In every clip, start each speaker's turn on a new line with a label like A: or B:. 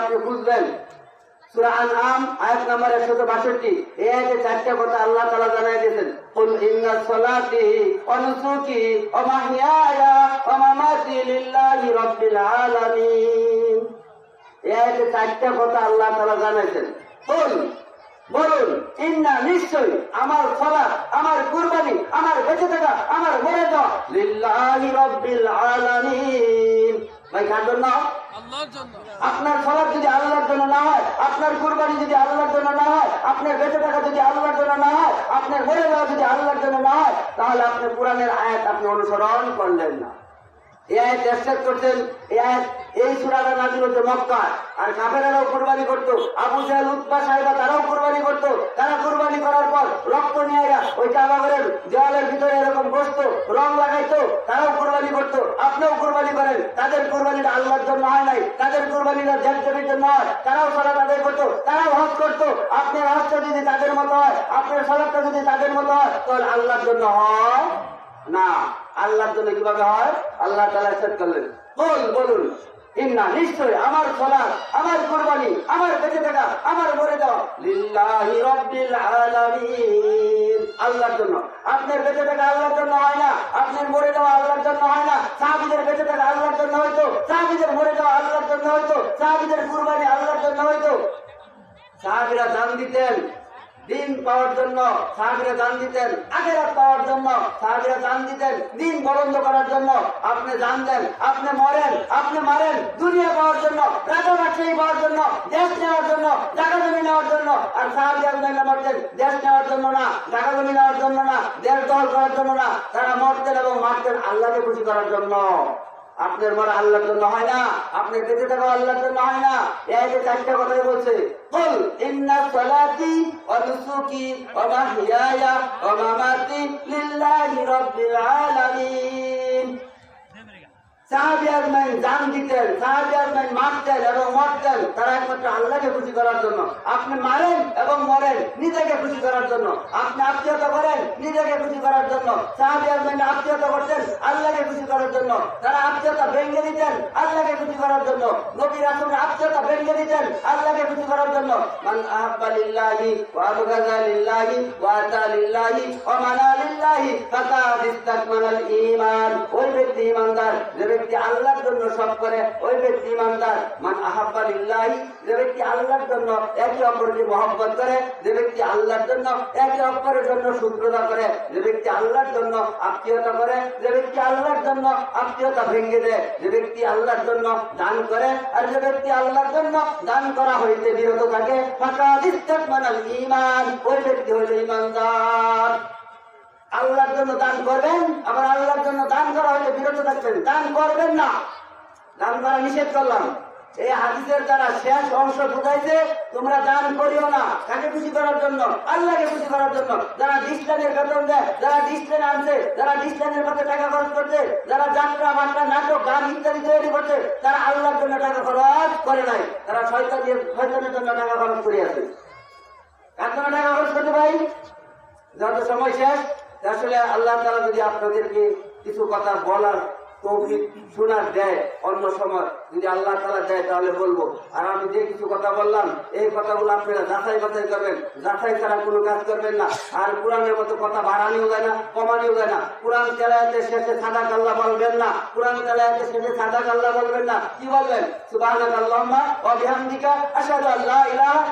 A: আপনি বুঝবেন। সূরা আনআম, আয়াত নাম্বার 162 এই আয়াতে চারটা কথা আল্লাহ তাআলা জানাই দিয়েছেন। কুল ইন্না সলাতি ওয়া নুসুকি ওয়া মাহইয়ায়া ওয়া মামাতি লিল্লাহি রাব্বিল আলামিন। এই আয়াতে চারটা কথা আল্লাহ তাআলা জানাইছেন। কুল, বলুন, ইন্না নিশ্চয় আমার সলাত আমার কুরবানি, আমার বেঁচে থাকা, আমার মরে যাওয়া লিল্লাহি রাব্বিল আলামিন। ভাই কার জন্য আপনার ফলাপ যদি আল্লাহর জন্য না হয়, আপনার কুরবানি যদি আল্লাহর জন্য না হয়, আপনার বেঁচে থাকা যদি আল্লাহর জন্য না হয়, আপনার মরে যাওয়া যদি আল্লাহর জন্য না হয়, তাহলে আপনি কোরআনের আয়াত আপনি অনুসরণ করলেন না। এই আয়াত চেষ্টা করছেন এই আয়াত, এই সুরাটা নাজিল হচ্ছে মক্কা। আর কাফেরারাও কোরবানি করতো, আবু জাহেল উৎপা সাহেবা তারাও কোরবানি করতো। তারা কোরবানি করার পর রক্ত নিয়ে ওই কাবাগরের দেওয়ালের ভিতরে এরকম বসতো, রং লাগাইতো, তারাও কোরবানি করতো। আপনিও কোরবানি করেন, তাদের কোরবানিটা আল্লাহর জন্য হয় নাই, তাদের কোরবানিটা দেবীর জন্য হয়। তারাও সালাত আদায় করতো, তারাও হজ করতো। আপনার হজটা যদি তাদের মতো হয়, আপনার সালাদটা যদি তাদের মতো হয়, তাহলে আল্লাহর জন্য হয় না। আল্লাহর জন্য কীভাবে হয়? আল্লাহ তালা সেট করলেন। বল বলুন, ইন্না নিশ্চয় আমার সলাৎ, আমার কোরবানি, আমার বেঁচে থাকা, আমার মরে যাওয়া আল্লাহর জন্য। আপনার বেঁচে থাকা আল্লাহর জন্য হয় না, আপনার মরে যাওয়া আল্লাহর জন্য হয় না, সাহাবীদের বেঁচে থাকা আল্লাহর জন্য হয়তো, সাহাবীদের মরে যাওয়া আল্লাহর জন্য হয়তো, সাহাবীদের কুরবানি আল্লাহর জন্য হয়তো। সাহাবীরা দান দিতেন দিন পাওয়ার জন্য সাহাবিরা দান দিতেন আগেরাত পাওয়ার জন্য সাহাবিরা দান দিতেন, দিন বরন্দ করার জন্য আপনি জান দেন আপনি মরেন, আপনি মারেন, দুনিয়া পাওয়ার জন্য রাজা ব্যবসায়ী পাওয়ার জন্য, দেশ নেওয়ার জন্য, জায়গা জমি নেওয়ার জন্য, আর সাহাবিরা জন্য মরতেন, দেশ নেওয়ার জন্য না, জায়গা জমি নেওয়ার জন্য না, দেশ দল করার জন্য না, তারা মরতেন এবং মারতেন আল্লাহকে খুশি করার জন্য। আপনার মরা আল্লাহর জন্য হয় না, আপনার বেঁচে থাকা আল্লাহর জন্য হয় না। এই যে চারটা কথাই বলছে ওয়া নুসুকি ওয়া মাহইয়ায়া ওয়া মামাতি লিল্লাহি রাব্বিল আলামিন। সাহাবী আজমাইন জান দিতেন, সাহাবী আজমাইন মারতেন এবং মরতেন তারা একমাত্র আল্লাহকে খুশি করার জন্য। আপনি মারেন এবং মরেন নিজেকে খুশি করার জন্য। আপনি আত্মীয়তা করেন নিজেকে খুশি করার জন্য। সাহাবী আজমাইন আত্মীয়তা করতেন আল্লাহকে খুশি করার জন্য। তারা আত্মীয়তা ভেঙে দিতেন আল্লাহকে খুশি করার জন্য। নবী রাসূলের আত্মীয়তা ভেঙে দিতেন আল্লাহকে খুশি করার জন্য। মান আহাব্বা লিল্লাহি ওয়া আবগাযা লিল্লাহি ওয়া আতা লিল্লাহি ওয়া মানা লিল্লাহি ফাকাদ ইস্তাকমালাল ঈমান ওই ব্যক্তি ঈমানদার, যে ব্যক্তি আল্লাহর জন্য সব করে, ওই ব্যক্তি ঈমানদার। মান আহাব্বা আল্লাহর জন্য একে অপরকে করে একে অপরের জন্য আল্লাহর জন্য করে আল্লাহর জন্য দান করে, আর যে ব্যক্তি আল্লাহর জন্য দান করা হইতে বিরত থাকে ইমান আল্লাহর জন্য দান করবেন, আবার আল্লাহর জন্য দান করা হলে বিরত থাকবেন, দান করবেন না। দান করা নিষেধ করলাম। এই হাদিসের দ্বারা শেষ অংশ ঢুকাইছে তোমরা দান করিও না। কাকে খুশি করার জন্য? আল্লাহকে খুশি করার জন্য। যারা ডিসলাইনের বেতন দেয়, যারা ডিসলাইন আনছে, যারা ডিসলাইনের পথে টাকা খরচ করছে, যারা যাত্রা বার্তা নাটক, গান ইত্যাদি তৈরি করছে, তারা আল্লাহর জন্য টাকা খরচ করে নাই। তারা শয়তান দিয়ে শয়তানের জন্য টাকা খরচ করে আছে। কার জন্য টাকা খরচ করতে ভাই? যত সময় শেষ আসলে আল্লাহ তারা যদি আপনাদেরকে কিছু কথা বলার তৌফিক শোনার দেয় অন্য সময়। যদি আল্লাহ তালা দেয় তাহলে বলব। আর আমি যে কিছু কথা বললাম, এই কথাগুলো আপনারা যাচাই বাছাই করবেন। যাচাই ছাড়া কোনো কাজ করবেন না। আর কোরআনের মতো কথা বাড়ানিও যায় না, কমানিও যায় না। কোরআন তেলায়াতে শেষে সাদা কাল্লা বলবেন না। কোরআন তেলায়াতে শেষে সাদা কাল্লা বলবেন না। কি বলবেন? সুবহানাক আল্লাহুম্মা ওয়া বিহামদিকা আশহাদু আল্লা ইলাহা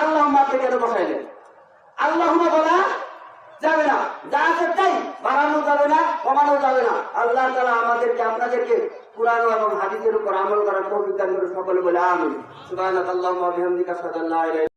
A: আল্লাহ থেকে কেন বসাইলেন। আল্লাহ বলা যাবে না। যা আছে তাই, বাড়ানো যাবে না, কমানো যাবে না। আল্লাহ তালা আমাদেরকে, আপনাদেরকে পুরানো এবং হাদিসের উপর আমল করার কবিতা সকলে বলে আমি সুবহানাল্লাহি ওয়া